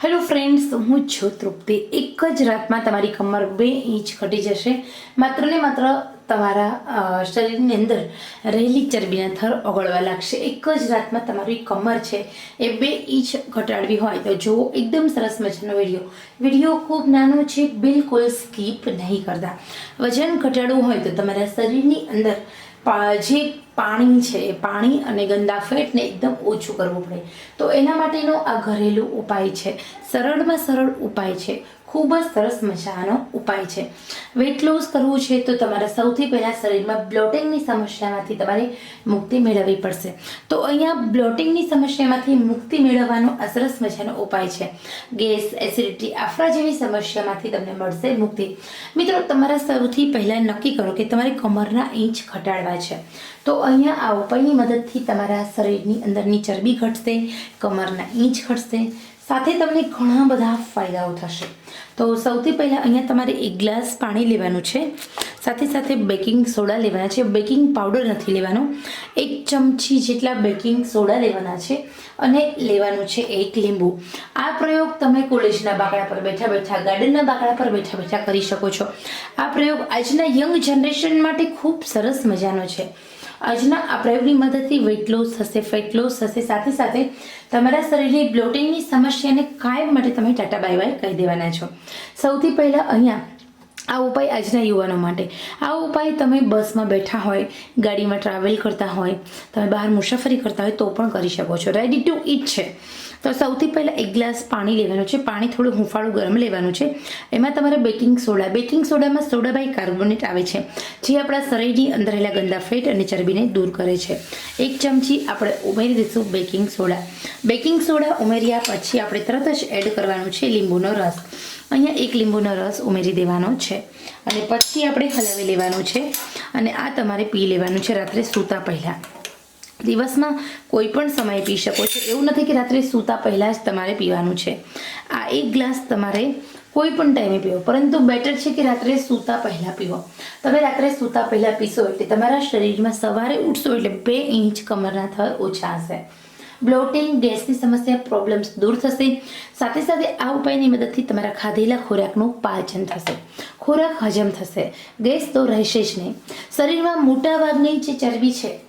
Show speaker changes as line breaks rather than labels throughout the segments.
Hello friends હું છું તૃપ્તિ. એક જ રાતમાં તમારી કમર બે ઇંચ ઘટી જશે. માત્ર ને માત્ર તમારા શરીરની અંદર રહેલી ચરબીના થર ઓગળવા લાગશે. એક જ રાતમાં તમારી કમર છે એ બે ઇંચ ઘટાડવી હોય તો જુઓ, એકદમ સરસ મજાનો વીડિયો. વીડિયો ખૂબ નાનો છે, બિલકુલ સ્કીપ નહીં કરતા. વજન ઘટાડવું હોય તો તમારા શરીરની અંદર જે પાણી છે એ પાણી અને ગંદા ફેટને એકદમ ઓછું કરવું પડે. તો એના માટેનો આ ઘરેલું ઉપાય છે. સરળમાં સરળ ઉપાય છે. ખૂબ જ સરસ મજાનો ઉપાય છે. વેટ લોસ કરવું છે તો તમારે સૌથી પહેલાં શરીરમાં બ્લોટિંગની સમસ્યામાંથી તમારે મુક્તિ મેળવવી પડશે. તો અહીંયા બ્લોટિંગની સમસ્યામાંથી મુક્તિ મેળવવાનો આ સરસ મજાનો ઉપાય છે. ગેસ એસિડિટી આફરા જેવી સમસ્યામાંથી તમને મળશે મુક્તિ. મિત્રો, તમારા સૌથી પહેલાં નક્કી કરો કે તમારે કમરના ઇંચ ઘટાડવા છે. તો અહીંયા આ ઉપાયની મદદથી તમારા શરીરની અંદરની ચરબી ઘટશે, કમરના ઇંચ ઘટશે સાથે તમને ઘણા બધા ફાયદાઓ થશે. તો સૌથી પહેલાં અહીંયા તમારે એક ગ્લાસ પાણી લેવાનું છે. સાથે સાથે બેકિંગ સોડા લેવાના છે. બેકિંગ પાવડર નથી લેવાનો. એક ચમચી જેટલા બેકિંગ સોડા લેવાના છે અને લેવાનું છે એક લીંબુ. આ પ્રયોગ તમે કોલેજના બાકડા પર બેઠા બેઠા, ગાર્ડનના બાકડા પર બેઠા બેઠા કરી શકો છો. આ પ્રયોગ આજના યંગ જનરેશન માટે ખૂબ સરસ મજાનો છે. આજના આ પ્રયોગની મદદથી વેટ લોસ થશે ફેટ લોસ થશે, સાથે સાથે તમારા શરીરની બ્લોટિંગની સમસ્યાને કાયમ માટે તમે ટાટા બાય બાય કહી દેવાના છો. સૌથી પહેલાં અહીંયા આ ઉપાય આજના યુવાનો માટે. આ ઉપાય તમે બસમાં બેઠા હોય, ગાડીમાં ટ્રાવેલ કરતા હોય, તમે બહાર મુસાફરી કરતા હોય તો પણ કરી શકો છો. રેડી ટુ ઇટ છે. તો સૌથી પહેલાં એક ગ્લાસ પાણી લેવાનું છે. પાણી થોડું હુંફાળું ગરમ લેવાનું છે. એમાં તમારે બેકિંગ સોડા, બેકિંગ સોડામાં સોડા બાય કાર્બોનેટ આવે છે, જે આપણા શરીરની અંદર રહેલા ગંદા ફેટ અને ચરબીને દૂર કરે છે. એક ચમચી આપણે ઉમેરી દઈશું બેકિંગ સોડા. બેકિંગ સોડા ઉમેર્યા પછી આપણે તરત જ એડ કરવાનું છે લીંબુનો રસ. અહીંયા એક લીંબુનો રસ ઉમેરી દેવાનો છે. અને પછી આપણે હલાવી લેવાનું છે. અને આ તમારે પી લેવાનું છે રાત્રે સૂતા પહેલાં. દિવસમાં કોઈ પણ સમયે પી શકો છો. એવું નથી કે રાત્રે સૂતા પહેલાં જ તમારે પીવાનું છે. આ એક ગ્લાસ તમારે કોઈ પણ ટાઈમે પીવો. પરંતુ બેટર છે કે રાત્રે સૂતા પહેલાં પીવો. તમે રાત્રે સૂતા પહેલાં પીશો એટલે તમારા શરીરમાં સવારે ઉઠશો એટલે બે ઇંચ કમરના થર ઓછા હશે. બ્લોટિંગ, ગેસની સમસ્યા પ્રોબ્લેમ્સ દૂર થશે. સાથે સાથે આ ઉપાયની મદદથી તમારા ખાધેલા ખોરાકનું પાચન થશે. ખોરાક હજમ થશે. ગેસ તો રહેશે જ નહીં. શરીરમાં મોટાભાગની જે ચરબી છે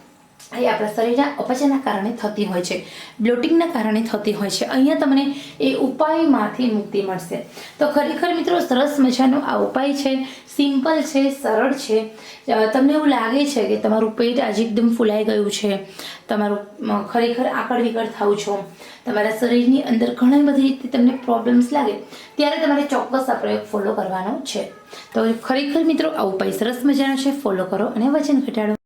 એ આપણા શરીરના અપચયના કારણે થતી હોય છે, બ્લોટિંગના કારણે થતી હોય છે, અહીંયા તમને એ ઉપાયમાંથી મુક્તિ મળશે. તો ખરેખર મિત્રો, સરસ મજાનો આ ઉપાય છે, સિમ્પલ છે, સરળ છે. તમને એવું લાગે છે કે તમારું પેટ આજે એકદમ ફૂલાઈ ગયું છે, તમારું ખરેખર આકળ વિકળ થાવ છો, તમારા શરીરની અંદર ઘણી બધી રીતે તમને પ્રોબ્લેમ્સ લાગે, ત્યારે તમારે ચોક્કસ આ પ્રયોગ ફોલો કરવાનો છે. તો ખરેખર મિત્રો, આ ઉપાય સરસ મજાનો છે ફોલો કરો અને વજન ઘટાડો.